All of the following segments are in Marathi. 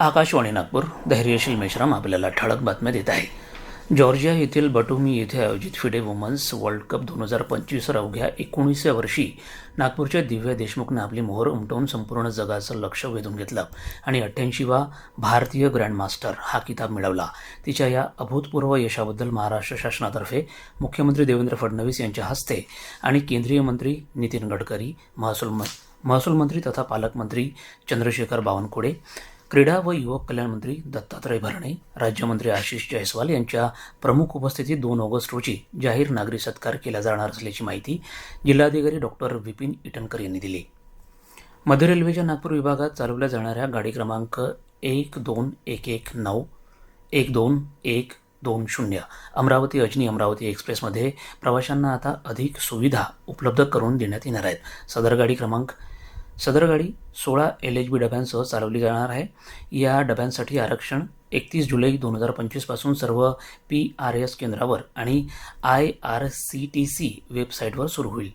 आकाशवाणी नागपूर धैर्यशील मेश्राम आपल्याला ठळक बातम्या देत आहे. जॉर्जिया येथील बटुमी येथे आयोजित फिडे वुमन्स वर्ल्ड कप दोन हजार पंचवीसवर अवघ्या एकोणीसव्या वर्षी नागपूरच्या दिव्या देशमुखनं आपली मोहर उमटवून संपूर्ण जगाचं लक्ष वेधून घेतलं आणि अठ्ठ्याऐंशीवा भारतीय ग्रँडमास्टर हा किताब मिळवला. तिच्या या अभूतपूर्व यशाबद्दल महाराष्ट्र शासनातर्फे मुख्यमंत्री देवेंद्र फडणवीस यांच्या हस्ते आणि केंद्रीय मंत्री नितीन गडकरी महसूल म महसूल मंत्री तथा पालकमंत्री चंद्रशेखर बावनकुळे क्रीडा व युवक कल्याण मंत्री दत्तात्रय भरणे राज्यमंत्री आशिष जयस्वाल यांच्या प्रमुख उपस्थितीत दोन ऑगस्ट रोजी जाहीर नागरी सत्कार केला जाणार असल्याची माहिती जिल्हाधिकारी डॉक्टर विपिन इटनकर यांनी दिली. मध्य रेल्वेच्या नागपूर विभागात चालवल्या जाणाऱ्या गाडी क्रमांक एक दोन एक एक नऊ एक दोन एक दोन शून्य अमरावती अजनी अमरावती एक्सप्रेसमध्ये प्रवाशांना आता अधिक सुविधा उपलब्ध करून देण्यात येणार आहेत. सदर गाडी क्रमांक सदर गाडी सोळा एल एच बी डब्यांसह चालवली जाणार आहे. या डब्यांसाठी आरक्षण एकतीस जुलै दोन हजार पंचवीसपासून सर्व पी आर एस केंद्रावर आणि I R C T C वेबसाईटवर सुरू होईल.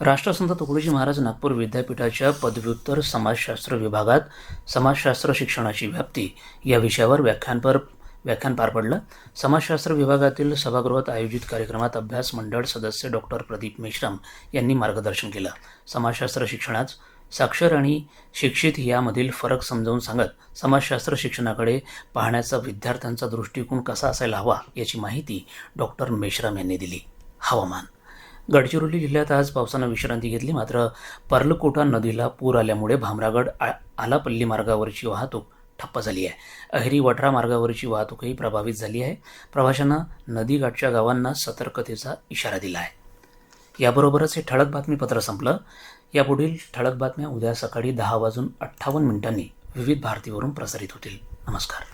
राष्ट्रसंत तुकडोजी महाराज नागपूर विद्यापीठाच्या पदव्युत्तर समाजशास्त्र विभागात समाजशास्त्र शिक्षणाची व्याप्ती या विषयावर व्याख्यानपर व्याख्यान पार पडलं. समाजशास्त्र विभागातील सभागृहात आयोजित कार्यक्रमात अभ्यास मंडळ सदस्य डॉक्टर प्रदीप मेश्राम यांनी मार्गदर्शन केलं. समाजशास्त्र शिक्षणात साक्षर आणि शिक्षित यामधील फरक समजावून सांगत समाजशास्त्र शिक्षणाकडे पाहण्याचा विद्यार्थ्यांचा दृष्टिकोन कसा असायला हवा याची माहिती डॉक्टर मेश्राम यांनी दिली. हवामान. गडचिरोली जिल्ह्यात आज पावसानं विश्रांती घेतली मात्र पर्लकोटा नदीला पूर आल्यामुळे भामरागड आ आलापल्ली मार्गावरची वाहतूक ठप्प झाली आहे. अहेरी वठरा मार्गावरची वाहतूकही प्रभावित झाली आहे. प्रवाशांना नदीकाठच्या गावांना सतर्कतेचा इशारा दिला आहे. याबरोबरच हे ठळक बातमीपत्र संपलं. यापुढील ठळक बातम्या उद्या सकाळी दहा वाजून अठ्ठावन्न मिनिटांनी विविध भारतीवरून प्रसारित होतील. नमस्कार.